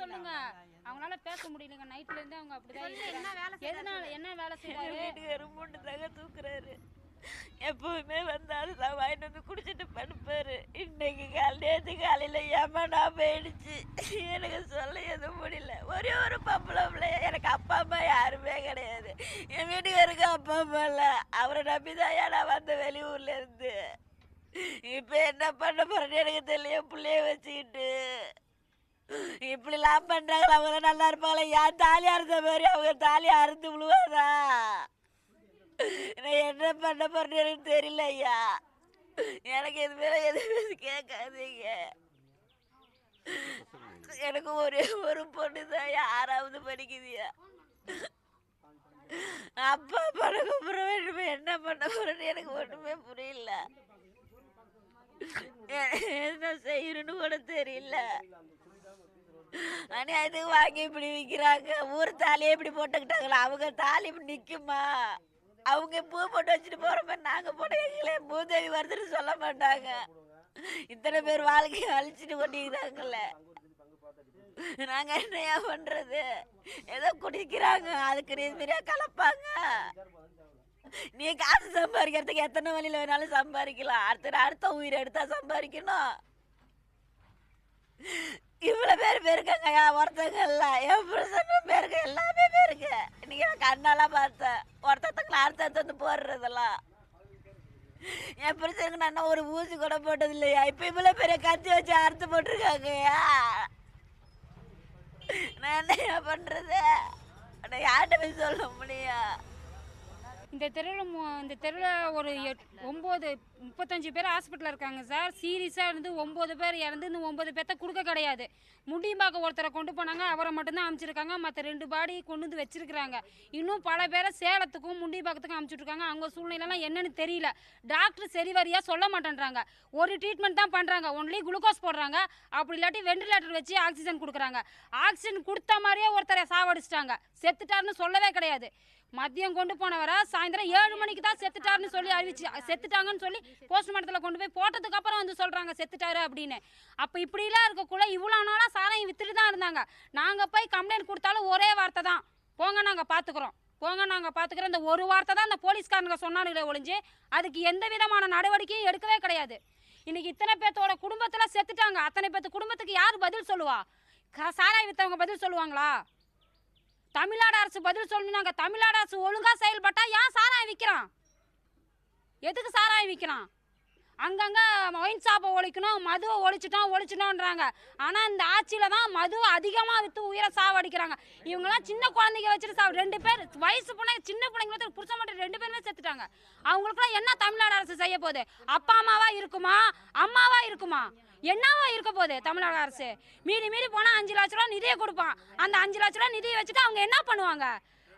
சொல்லுங்க. அவங்களால பேச முடியலங்க. நைட்ல இருந்து அவங்க அப்படிதான் என்ன வேலை. எதனால என்ன வேலை செய்வாரு வீட்டுக்காரு மூணு தக தூக்குறாரு. எப்பவுமே வந்தாலும் தான் வாங்கிட்டு வந்து குடிச்சிட்டு படுப்பாரு. இன்னைக்கு காலை நேற்று காலையில் ஏமாடா போயிடுச்சு. எனக்கு சொல்ல எதுவும் முடியல. ஒரே ஒரு பம்பளை பிள்ளை எனக்கு அப்பா அம்மா யாருமே கிடையாது. என் வீட்டுக்காருக்கு அப்பா அம்மா இல்லை. அவரை நம்பி தான் நான் வந்த வெளியூர்ல இருந்து? இப்போ என்ன பண்ண போறேன்னு எனக்கு தெரியல. பிள்ளைய வச்சுக்கிட்டு. இப்படிலாம் பண்ணுறாங்களா அவங்க நல்லா இருப்பாங்களா. ஏன் தாலி அறுத்த மாதிரி அவங்க தாலி அறுத்து விழுவாதா? நான் என்ன பண்ண போறேன்னு தெரியல ஐயா. எனக்கு இது மேல எதுவுமே கேட்காதீங்க. எனக்கு ஒரே ஒரு பொண்ணு தான் ஆறாவது படிக்குதுயா? அப்பா பணம் கூப்பிட வேண்டும் என்ன பண்ண போறேன்னு எனக்கு ஒண்ணுமே புரியல. என்ன செய்யணும்னு கூட தெரியல. அநியாயத்துக்கு வாங்கி இப்படி விற்கிறாங்க ஊர் தாலியே இப்படி போட்டுக்கிட்டாங்களா அவங்க தாலி இப்படி நிற்குமா அவங்க பூ போட்டு வச்சுட்டு போகிற மாதிரி நாங்கள் போட எங்களே பூதேவி வருதுன்னு சொல்ல மாட்டாங்க. இத்தனை பேர் வாழ்க்கையை அழிச்சிட்டு கொண்டிருக்கிறாங்கல்ல நாங்க என்னையா பண்றது? ஏதோ குடிக்கிறாங்க அதுக்கு நீதியா கலப்பாங்க. நீ காசு சம்பாதிக்கிறதுக்கு எத்தனை வழியில வேணாலும் சம்பாதிக்கலாம். அடுத்த அடுத்த உயிர் எடுத்தா சம்பாதிக்கணும். இவ்வளவு பேர் பேருக்காங்க ஒருத்தங்க எல்லாம் என் புருஷனும் பேருக்கு எல்லாமே பேருக்கு இன்னைக்கு நான் கண்ணாலாம் பார்த்தேன் ஒருத்தத்துக்கு அடுத்த வந்து போடுறதெல்லாம். என் புருஷனுக்கு நான் ஒரு ஊசி கூட போட்டது இல்லையா இப்போ இவ்வளோ பெரிய கத்தி வச்சு அறுத்து போட்டிருக்காங்கய்யா நான் என்ன பண்ணுறது நான் யார்கிட்ட போய் சொல்ல முடியும்? இந்த தெருவில் இந்த தெருவில் ஒரு எட் ஒம்பது முப்பத்தஞ்சு பேர் ஹாஸ்பிட்டலில் இருக்காங்க சார் சீரியஸாக இருந்து ஒம்பது பேர் இறந்து இந்த ஒம்பது பேர்த்த கொடுக்க கிடையாது. முடிம்பாக்க ஒருத்தரை கொண்டு போனாங்க அவரை மட்டும்தான் அனுப்பிச்சிருக்காங்க மற்ற ரெண்டு பாடி கொண்டு வந்து வச்சிருக்கிறாங்க. இன்னும் பல பேரை சேலத்துக்கும் முண்டிபாக்கத்துக்கும் அனுப்பிச்சுட்ருக்காங்க அவங்க சூழ்நிலைலாம் என்னன்னு தெரியல. டாக்டர் சரி வரியாக சொல்ல மாட்டேன்றாங்க. ஒரு ட்ரீட்மெண்ட் தான் பண்ணுறாங்க ஒன்லி குளுக்கோஸ் போடுறாங்க. அப்படி இல்லாட்டி வெண்டிலேட்டர் வச்சு ஆக்சிஜன் கொடுக்குறாங்க. ஆக்சிஜன் கொடுத்த மாதிரியே ஒருத்தரை சாவடிச்சிட்டாங்க. செத்துட்டாருன்னு சொல்லவே கிடையாது. மதியம் கொண்டு போனவரை? சாயந்தரம் ஏழு மணிக்கு தான் செத்துட்டாருன்னு சொல்லி அறிவிச்சு செத்துட்டாங்கன்னு சொல்லி போஸ்ட்மார்ட்டத்தில் கொண்டு போய் போட்டதுக்கு அப்புறம் வந்து சொல்கிறாங்க செத்துட்டாரு அப்படின்னு. அப்போ இப்படிலாம் இருக்கக்குள்ள இவ்வளோ நாளாக சாராயம் வித்துட்டு தான் இருந்தாங்க. நாங்கள் போய் கம்ப்ளைண்ட் கொடுத்தாலும் ஒரே வார்த்தை தான். போங்க நாங்கள் பார்த்துக்குறோம் போங்க நாங்கள் பார்த்துக்குறோம் இந்த ஒரு வார்த்தை தான் அந்த போலீஸ்காரங்க சொன்னானுங்களே ஒழிஞ்சு அதுக்கு எந்த விதமான நடவடிக்கையும் எடுக்கவே கிடையாது. இன்னைக்கு இத்தனை பேர்த்தோட குடும்பத்தில் செத்துட்டாங்க. அத்தனை பேர்த்து குடும்பத்துக்கு யார் பதில் சொல்லுவா? க- சாராயம் வித்தவங்க பதில் சொல்லுவாங்களா? தமிழ்நாடு அரசு பதில் சொல்லணுங்க தமிழ்நாடு அரசு ஒழுங்காக செயல்பட்டா ஏன் சாராயம் விற்கிறான் எதுக்கு சாராயம் விற்கிறான் அங்கங்கே ஒயின் ஷாப்பை ஒழிக்கணும் மதுவை ஒழிச்சிட்டோம் ஒழிச்சிட்டோன்றாங்க ஆனால் இந்த ஆட்சியில் தான் மது அதிகமாக விற்று உயிரை சாவடிக்கிறாங்க. இவங்கெல்லாம் சின்ன குழந்தைங்க வச்சுட்டு சாவு. ரெண்டு பேர் வயசு பிள்ளைங்க சின்ன பிள்ளைங்க வந்து புருஷ மட்டும் ரெண்டு பேருமே செத்துட்டாங்க. அவங்களுக்குலாம் என்ன தமிழ்நாடு அரசு செய்ய போகுது? அப்பா அம்மாவாக இருக்குமா? அம்மாவாக இருக்குமா? என்னவா இருக்க போகுது தமிழ்நாடு அரசு? மீறி மீறி போனால் அஞ்சு லட்ச ரூபா நிதியை கொடுப்பான். அந்த அஞ்சு லட்ச ரூபா நிதியை வச்சுட்டு அவங்க என்ன பண்ணுவாங்க?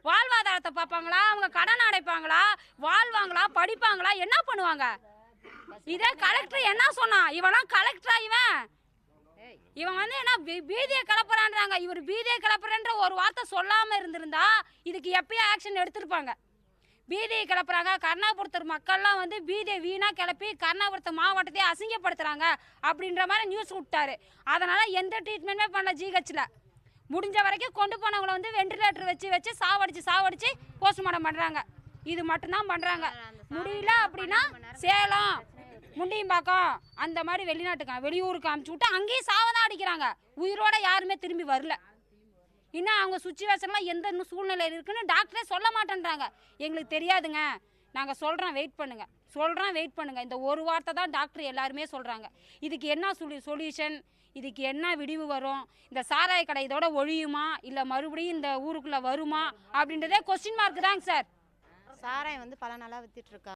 வாழ்வாதாரத்தை பார்ப்பாங்களா? அவங்க கடன் அடைப்பாங்களா? வாழ்வாங்களா? படிப்பாங்களா? என்ன பண்ணுவாங்க? இதே கலெக்டர் என்ன சொன்னான்? இவனா கலெக்டரா இவன். இவன் வந்து என்ன பீதியை கிளப்புறான்றாங்க. இவர் பீதியை கிளப்புறன்ற ஒரு வார்த்தை சொல்லாம இருந்திருந்தா இதுக்கு எப்பயும் ஆக்ஷன் எடுத்திருப்பாங்க. பீதியை கிளப்புறாங்க. கருணாபுரத்தூர் மக்கள்லாம் வந்து பீதியை வீணாக கிளப்பி கருணாபுரத்து மாவட்டத்தை அசிங்கப்படுத்துகிறாங்க அப்படின்ற மாதிரி நியூஸ் விட்டாரு. அதனால் எந்த ட்ரீட்மெண்ட்டுமே பண்ணல ஜிஹெச்சில் முடிஞ்ச வரைக்கும் கொண்டு போனவங்களை வந்து வெண்டிலேட்டர் வச்சு வச்சு சாவடிச்சு சாவடிச்சு போஸ்ட்மார்ட்டம் பண்ணுறாங்க இது மட்டும்தான் பண்ணுறாங்க முடியல அப்படின்னா சேலம் முண்டியம்பாக்கம் அந்த மாதிரி வெளிநாட்டுக்கு வெளியூருக்கு அமுச்சு விட்டு அங்கேயும் சாவதான் அடிக்கிறாங்க. உயிரோட யாருமே திரும்பி வரல. இன்னும் அவங்க சுச்சுவேஷன்லாம் எந்த இன்னும் சூழ்நிலை இருக்குன்னு டாக்டரே சொல்ல மாட்டேன்றாங்க. எங்களுக்கு தெரியாதுங்க. நாங்கள் சொல்கிறோம் வெயிட் பண்ணுங்கள் சொல்கிறோம் வெயிட் பண்ணுங்கள் இந்த ஒரு வார்த்தை தான் டாக்டர் எல்லாருமே சொல்கிறாங்க இதுக்கு என்ன சொல்லி சொல்யூஷன்? இதுக்கு என்ன விடிவு வரும்? இந்த சாராய கடை இதோட ஒழியுமா? இல்லை மறுபடியும் இந்த ஊருக்குள்ளே வருமா? அப்படின்றதே கொஸ்டின் மார்க் தாங்க சார். சாராயம் வந்து பல நாளாக வித்துட்ருக்கா